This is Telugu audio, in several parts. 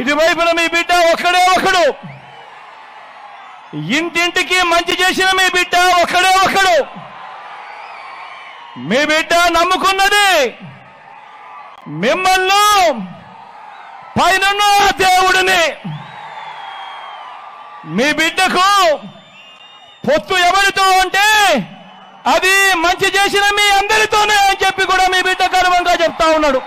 ఇటువైపున మీ బిడ్డ ఒక్కడే ఒకడు. ఇంటింటికి మంచి చేసిన మీ బిడ్డ ఒక్కడే ఒకడు. మీ బిడ్డ నమ్ముకున్నది మిమ్మల్ని పైన దేవుడిని. మీ బిడ్డకు పొత్తు ఎవరితో అంటే అది మంచి చేసిన మీ అందరితోనే అని చెప్పి కూడా మీ బిడ్డ గర్వంగా చెప్తా ఉన్నాడు.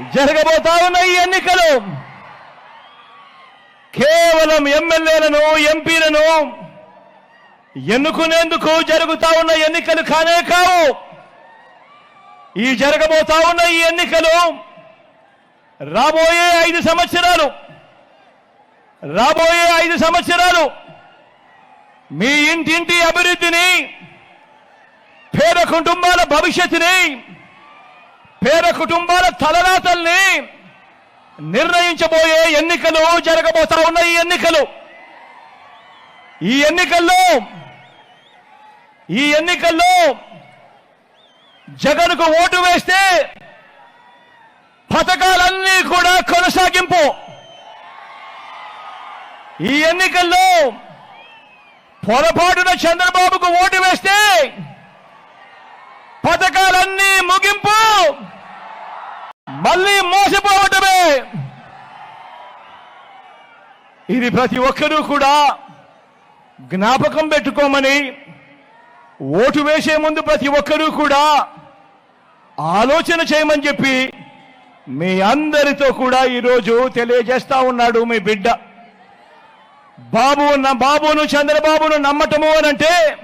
జరగబోతా ఉన్న ఈ ఎన్నికలు. కేవలం ఎమ్మెల్యేలను ఎంపీలను ఎన్నుకునేందుకు జరుగుతా ఉన్న ఎన్నికలు కానే కావు. ఈ జరగబోతా ఉన్న ఈ ఎన్నికలు రాబోయే ఐదు సంవత్సరాలు రాబోయే ఐదు సంవత్సరాలు మీ ఇంటింటి అభివృద్ధిని పేద కుటుంబాల భవిష్యత్తుని పేద కుటుంబాల తలరాతల్ని నిర్ణయించబోయే ఎన్నికలు జరగబోతా ఉన్న ఈ ఎన్నికలు. ఈ ఎన్నికల్లో ఈ ఎన్నికల్లో జగన్కు ఓటు వేస్తే పథకాలన్నీ కూడా కొనసాగింపు. ఈ ఎన్నికల్లో పొరపాటున చంద్రబాబుకు ఓటు వేస్తే పథకాలన్నీ ముగింపు. మళ్ళీ మోసపోవటమే. ఇది ప్రతి ఒక్కరూ కూడా జ్ఞాపకం పెట్టుకోమని ఓటు వేసే ముందు ప్రతి ఒక్కరూ కూడా ఆలోచన చేయమని చెప్పి మీ అందరితో కూడా ఈరోజు తెలియజేస్తా ఉన్నాడు మీ బిడ్డ. బాబు బాబును చంద్రబాబును నమ్మటము అనంటే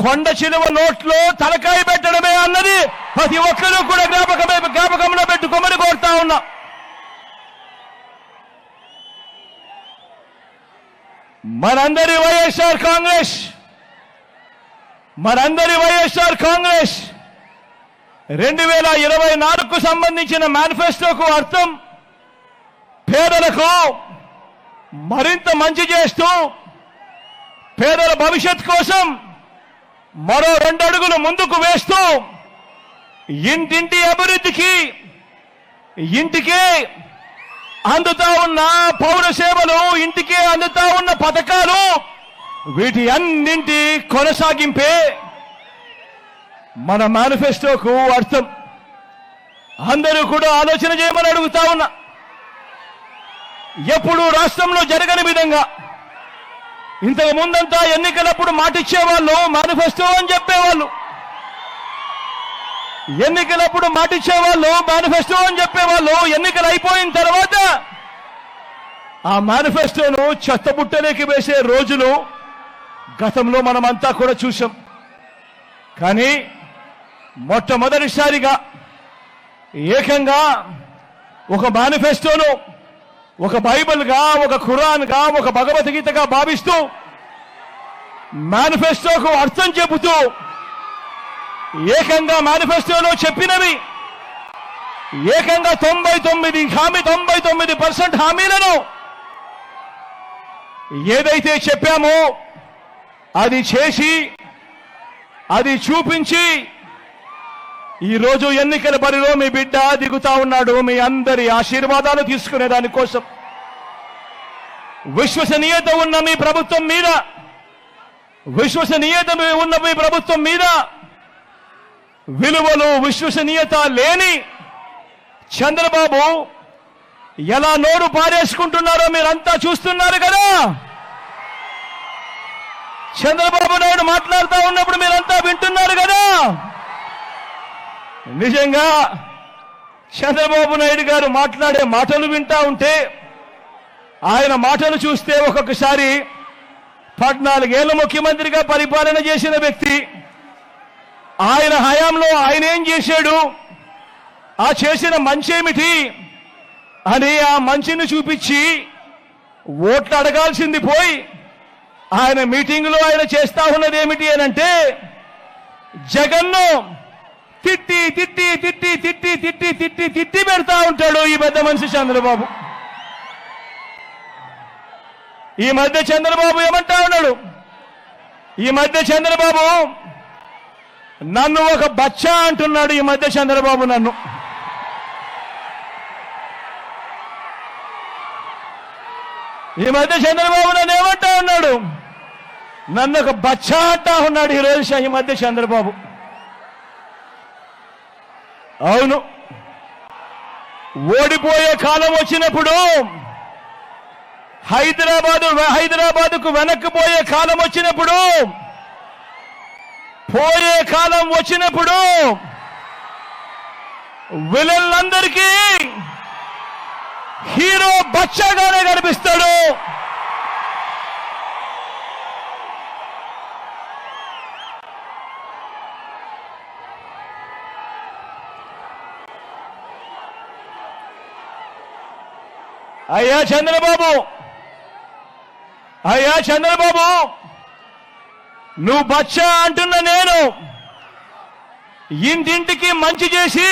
కొండ చిలువ నోట్లో తలకాయ పెట్టడమే అన్నది ప్రతి ఒక్కరూ కూడా జ్ఞాపకమే జ్ఞాపకంలో పెట్టుకోమని కోరుతా ఉన్నా. మనందరి వైఎస్ఆర్ కాంగ్రెస్ మనందరి వైఎస్ఆర్ కాంగ్రెస్. రెండు వేల ఇరవై నాలుగుకు సంబంధించిన మేనిఫెస్టోకు అర్థం పేదలకు మరింత మంచి చేస్తూ పేదల భవిష్యత్ కోసం మరో రెండు అడుగులు ముందుకు వేస్తూ ఇంటింటి అభివృద్ధికి ఇంటికే అందుతా ఉన్న పౌర సేవలు ఇంటికే అందుతా ఉన్న పథకాలు వీటి అన్నింటి కొనసాగింపే మన మేనిఫెస్టోకు అర్థం. అందరూ కూడా ఆలోచన చేయమని అడుగుతా ఉన్నా. ఎప్పుడు రాష్ట్రంలో జరగని విధంగా ఇంతకు ముందంతా ఎన్నికలప్పుడు మాటిచ్చేవాళ్ళు మేనిఫెస్టో అని చెప్పేవాళ్ళు. ఎన్నికలప్పుడు మాటిచ్చేవాళ్ళు మేనిఫెస్టో అని చెప్పేవాళ్ళు ఎన్నికలు అయిపోయిన తర్వాత ఆ మేనిఫెస్టోను చెత్తబుట్టలోకి వేసే రోజులు గతంలో మనమంతా కూడా చూసాం కానీ మొట్టమొదటిసారిగా ఏకంగా ఒక మేనిఫెస్టోను ఒక బైబిల్గా ఒక ఖురాన్గా ఒక భగవద్గీతగా భావిస్తూ మేనిఫెస్టోకు అర్థం చెబుతూ ఏకంగా మేనిఫెస్టోలో చెప్పినవి ఏకంగా తొంభై తొమ్మిది హామీ తొంభై తొమ్మిది పర్సెంట్ హామీలను ఏదైతే చెప్పామో అది చేసి అది చూపించి ఈరోజు ఎన్నికల బరిలో మీ బిడ్డ దిగుతా ఉన్నాడు మీ అందరి ఆశీర్వాదాలు తీసుకునే దానికోసం విశ్వసనీయత ఉన్న మీ ప్రభుత్వం మీద విశ్వసనీయత ఉన్న మీ ప్రభుత్వం మీద విలువలు విశ్వసనీయత లేని చంద్రబాబు ఎలా నోరు పారేసుకుంటున్నారో మీరంతా చూస్తున్నారు కదా. చంద్రబాబు నాయుడు మాట్లాడుతూ ఉన్నప్పుడు మీరంతా వింటున్నారు కదా. నిజంగా చంద్రబాబు నాయుడు గారు మాట్లాడే మాటలు వింటా ఉంటే ఆయన మాటలు చూస్తే ఒక్కొక్కసారి పద్నాలుగేళ్ళ ముఖ్యమంత్రిగా పరిపాలన చేసిన వ్యక్తి ఆయన హయాంలో ఆయన ఏం చేశాడు ఆ చేసిన మంచేమిటి అని ఆ మంచిని చూపించి ఓట్లు అడగాల్సింది పోయి ఆయన మీటింగ్లో ఆయన చేస్తా ఉన్నది ఏమిటి అని అంటే జగన్ను తిట్టి తిట్టి తిట్టి తిట్టి తిట్టి తిట్టి తిట్టి పెడతా ఉంటాడు ఈ పెద్ద మనిషి చంద్రబాబు. ఈ మధ్య చంద్రబాబు ఏమంటా ఉన్నాడు? ఈ మధ్య చంద్రబాబు నన్ను ఒక బచ్చా అంటున్నాడు ఈ మధ్య చంద్రబాబు నన్ను. ఈ మధ్య చంద్రబాబు నన్ను ఏమంటా ఉన్నాడు? నన్ను ఒక బచ్చా అంటా ఉన్నాడు ఈ రోజు ఈ మధ్య చంద్రబాబు. అవును. ఓడిపోయే కాలం వచ్చినప్పుడు హైదరాబాద్ హైదరాబాద్కు వెనక్కిపోయే కాలం వచ్చినప్పుడు పోయే కాలం వచ్చినప్పుడు విలన్లందరికీ హీరో బచ్చాగానే కనిపిస్తాడు. అయ్యా చంద్రబాబు! అయ్యా చంద్రబాబు! నువ్వు బచ్చా అంటున్న నేను ఇంటింటికి మంచి చేసి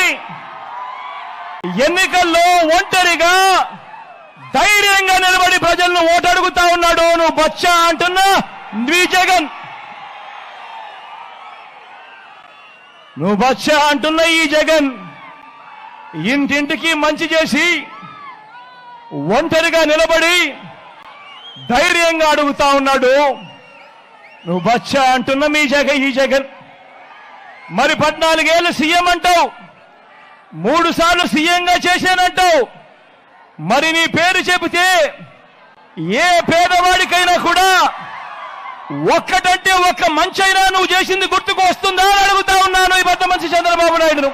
ఎన్నికల్లో ఒంటరిగా ధైర్యంగా నిలబడి ప్రజలను ఓటడుగుతా ఉన్నాడు నువ్వు బచ్చా అంటున్నా నీ జగన్. నువ్వు బచ్చా అంటున్న ఈ జగన్. ఇంటింటికి మంచి చేసి ఒంటరిగా నిలబడి ధైర్యంగా అడుగుతా ఉన్నాడు. నువ్వు బచ్చా అంటున్న మీ జగన్ ఈ జగన్. మరి పద్నాలుగేళ్ళు సీఎం అంటావు. మూడు సార్లు సీఎంగా చేశానంటావు. మరి నీ పేరు చెబితే ఏ పేదవాడికైనా కూడా ఒక్కటంటే ఒక్క మంచైనా నువ్వు చేసింది గుర్తుకు వస్తుందా అడుగుతా ఉన్నాను ఈ పెద్ద మనిషి చంద్రబాబు నాయుడును.